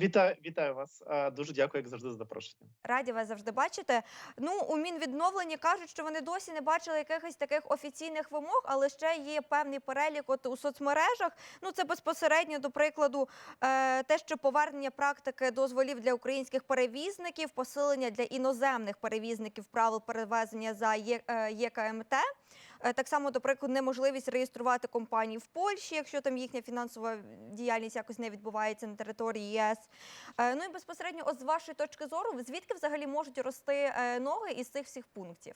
Вітаю, вітаю вас. Дуже дякую, як завжди, за запрошення. Раді вас завжди бачити. Ну, у Мінвідновленні кажуть, що вони досі не бачили якихось таких офіційних вимог, але ще є певний перелік от у соцмережах. Ну, це безпосередньо, до прикладу, е, те, що повернення практики дозволів для українських перевізників, посилення для іноземних перевізників правил перевезення за Є- е, ЄКМТ. Е, Так само, до прикладу, неможливість реєструвати компанії в Польщі, якщо там їхня фінансова діяльність якось не відбувається на території ЄС. Е, Ну і безпосередньо, от з вашої точки зору, звідки взагалі можуть рости е, ноги із цих всіх пунктів?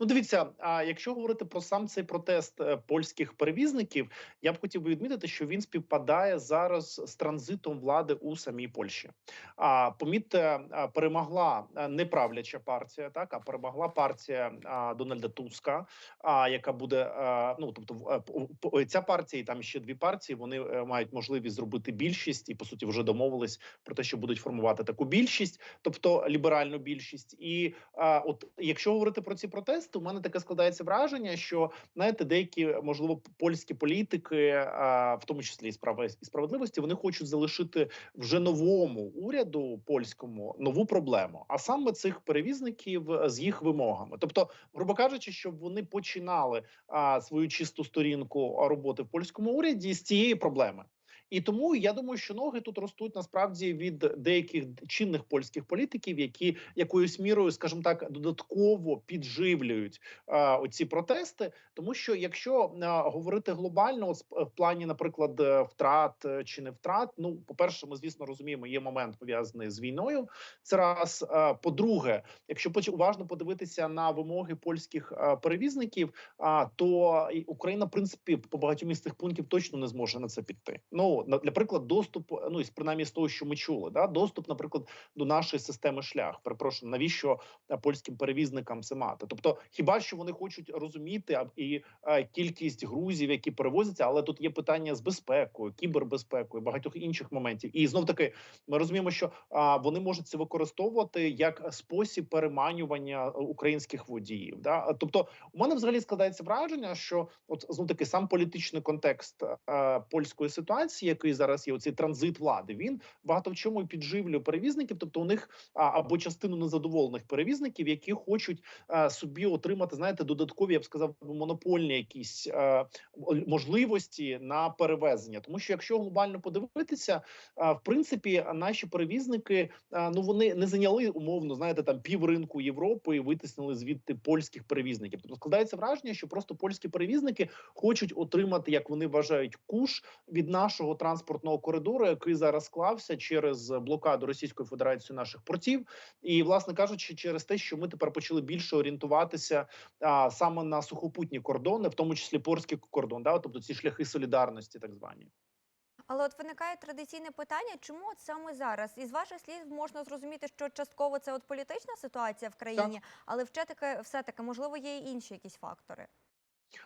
Ну, дивіться, а якщо говорити про сам цей протест е, польських перевізників, я б хотів би відмітити, що він співпадає зараз з транзитом влади у самій Польщі. А помітьте, перемогла а, не правляча партія, так а перемогла партія Дональда Туска, а яка буде а, ну тобто е, ця партія і там ще дві партії. Вони е, мають можливість зробити більшість і по суті вже домовились про те, що будуть формувати таку більшість, тобто ліберальну більшість. І от якщо говорити про ці протести, у мене таке складається враження, що знаєте, деякі можливо польські політики, в тому числі і справи і справедливості, вони хочуть залишити вже новому уряду польському нову проблему, а саме цих перевізників з їх вимогами. Тобто, грубо кажучи, щоб вони починали свою чисту сторінку роботи в польському уряді з цієї проблеми. І тому я думаю, що ноги тут ростуть насправді від деяких чинних польських політиків, які якоюсь мірою, скажімо так, додатково підживлюють а, оці протести. Тому що якщо а, говорити глобально, от, в плані, наприклад, е, втрат е, чи не втрат, ну по перше, ми звісно розуміємо, є момент пов'язаний з війною. Це раз. По-друге, якщо уважно подивитися на вимоги польських перевізників, а, то Україна, в принципі, по багатьом із цих пунктів точно не зможе на це піти. Ну на- наприклад, доступ, ну і принаймні з того, що ми чули, да, доступ, наприклад, до нашої системи шлях. Перепрошую, навіщо е, польським перевізникам це мати? Тобто, хіба що вони хочуть розуміти і е, кількість грузів, які перевозяться, але тут є питання з безпекою, кібербезпекою, багатьох інших моментів. І знов таки ми розуміємо, що вони можуть це використовувати як спосіб переманювання е, українських водіїв. Да? Тобто, у мене взагалі складається враження, що от знов таки сам політичний контекст польської ситуації, який зараз є, оцей транзит влади, він багато в чому підживлює перевізників. Тобто, у них або частину незадоволених перевізників, які хочуть собі отримати, знаєте, додаткові, я б сказав, монопольні якісь можливості на перевезення. Тому що якщо глобально подивитися, в принципі, наші перевізники ну вони не зайняли умовно, знаєте, там півринку Європи і витиснили звідти польських перевізників. Тобто складається враження, що просто польські перевізники хочуть отримати, як вони вважають, куш від нашого транспортного коридору, який зараз склався через блокаду Російської Федерації наших портів, і власне кажучи, через те, що ми тепер почали більше орієнтуватися а, саме на сухопутні кордони, в тому числі польський кордон, да, тобто ці шляхи солідарності, так звані. Але от виникає традиційне питання, чому от саме зараз? Із ваших слів можна зрозуміти, що частково це от політична ситуація в країні, але все таки, все таки, можливо, є і інші якісь фактори.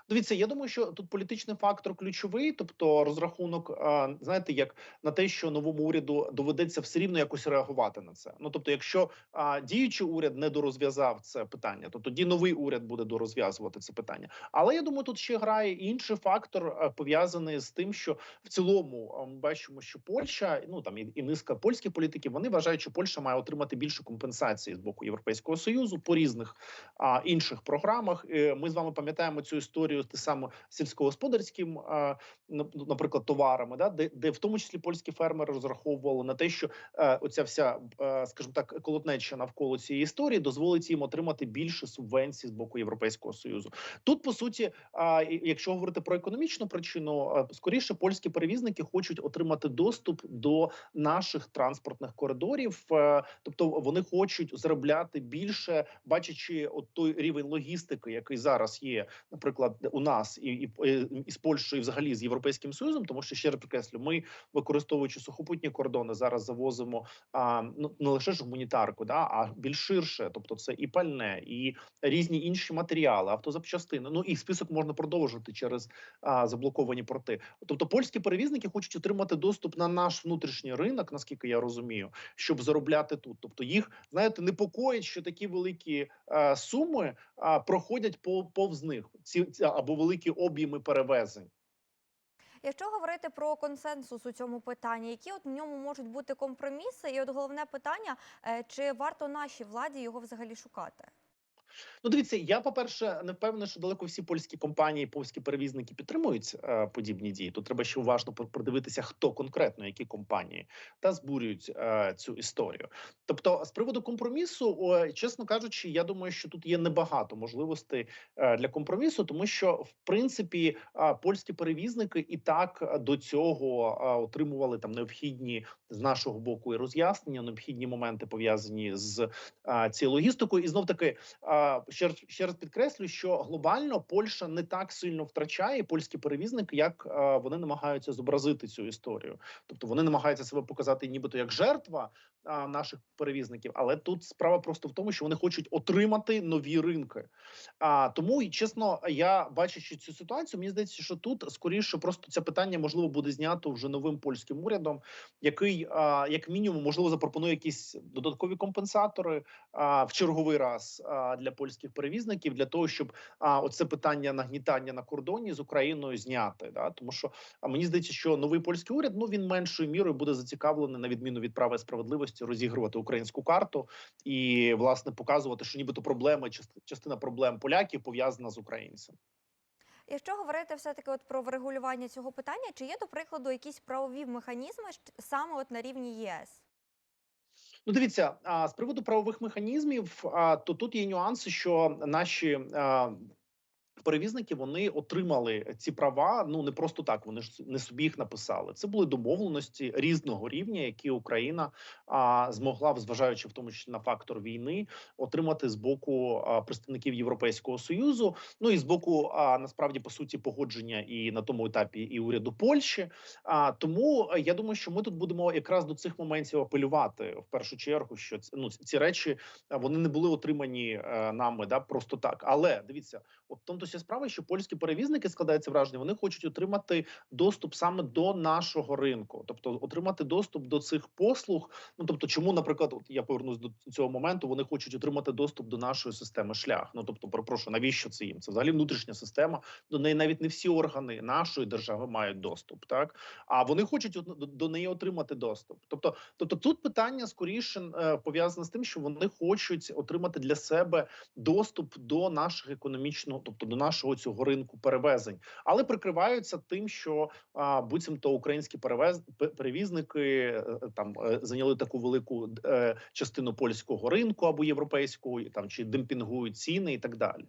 Дивіться, я думаю, що тут політичний фактор ключовий, тобто розрахунок, знаєте, як на те, що новому уряду доведеться все рівно якось реагувати на це. Ну тобто, якщо діючий уряд не дорозв'язав це питання, то тоді новий уряд буде дорозв'язувати це питання. Але я думаю, тут ще грає інший фактор, пов'язаний з тим, що в цілому ми бачимо, що Польща, ну там і, низка польських політиків, вони вважають, що Польща має отримати більше компенсації з боку Європейського союзу по різних а, інших програмах. Е, Ми з вами пам'ятаємо цю історію те саме сільськогосподарським, на- наприклад, товарами, да, де, де в тому числі польські фермери розраховували на те, що е, оця вся, е, скажімо так, колотнеча навколо цієї історії дозволить їм отримати більше субвенцій з боку Європейського союзу. Тут по суті, якщо говорити про економічну причину, е, скоріше польські перевізники хочуть отримати доступ до наших транспортних коридорів, тобто вони хочуть заробляти більше, бачачи от той рівень логістики, який зараз є, наприклад, у нас і, і, і з Польщею, і взагалі з європейським союзом, тому що ще раз підкреслю, ми використовуючи сухопутні кордони, зараз завозимо а, ну не лише ж гуманітарку, да а більш ширше, тобто це і пальне, і різні інші матеріали, автозапчастини. Ну і список можна продовжувати через а, заблоковані порти. Тобто польські перевізники хочуть отримати доступ на наш внутрішній ринок, наскільки я розумію, щоб заробляти тут. Тобто їх знаєте, непокоїть, що такі великі е, суми а, проходять по повз них ці ці- або великі об'єми перевезень. Якщо говорити про консенсус у цьому питанні, які от в ньому можуть бути компроміси? І от головне питання, е, чи варто нашій владі його взагалі шукати? Ну, дивіться, я по перше не впевнений, що далеко всі польські компанії, польські перевізники підтримують е, подібні дії. Тут треба ще уважно пр- продивитися, хто конкретно, які компанії, та збурюють е, цю історію. Тобто, з приводу компромісу, о, чесно кажучи, я думаю, що тут є небагато можливостей е, для компромісу, тому що в принципі е, польські перевізники і так до цього е, отримували там необхідні з нашого боку і роз'яснення, необхідні моменти пов'язані з е, цією логістикою, і знов таки. А, ще раз ще раз підкреслю, що глобально Польща не так сильно втрачає польські перевізники, як а, вони намагаються зобразити цю історію. Тобто вони намагаються себе показати, нібито як жертва а, наших перевізників. Але тут справа просто в тому, що вони хочуть отримати нові ринки. А тому і чесно, я бачачи цю ситуацію, мені здається, що тут скоріше просто це питання можливо буде знято вже новим польським урядом, який як мінімум можливо запропонує якісь додаткові компенсатори в черговий раз для польських перевізників для того, щоб а, оце питання нагнітання на кордоні з Україною зняти. Да? Тому що а мені здається, що новий польський уряд ну він меншою мірою буде зацікавлений на відміну від права і справедливості розігрувати українську карту і власне показувати, що нібито проблеми частина проблем поляків пов'язана з українцем. Якщо говорити все-таки от про врегулювання цього питання, чи є, до прикладу, якісь правові механізми саме от на рівні ЄС? Ну, дивіться, а з приводу правових механізмів, то тут є нюанси, що наші перевізники вони отримали ці права. Ну не просто так. Вони ж не собі їх написали. Це були домовленості різного рівня, які Україна а, змогла, зважаючи в тому числі на фактор війни, отримати з боку а, представників Європейського союзу. Ну і з боку, а, насправді по суті, погодження і на тому етапі і уряду Польщі. А тому е, я думаю, що ми тут будемо якраз до цих моментів апелювати в першу чергу, що ну ці речі е, вони не були отримані е, нами да просто так. Але дивіться, от тому то справа, що польські перевізники складається враження, вони хочуть отримати доступ саме до нашого ринку, тобто отримати доступ до цих послуг. Ну тобто, чому, наприклад, от я повернусь до цього моменту, вони хочуть отримати доступ до нашої системи шлях. Ну тобто, перепрошую, навіщо це їм? Це взагалі внутрішня система. До неї навіть не всі органи нашої держави мають доступ, так а вони хочуть до неї отримати доступ. Тобто, тобто тут питання скоріше е, пов'язане з тим, що вони хочуть отримати для себе доступ до наших економічного, тобто до нашого цього ринку перевезень, але прикриваються тим, що а, буцімто українські перевез перевізники е, там е, зайняли таку велику е, частину польського ринку або європейського, там чи демпінгують ціни і так далі.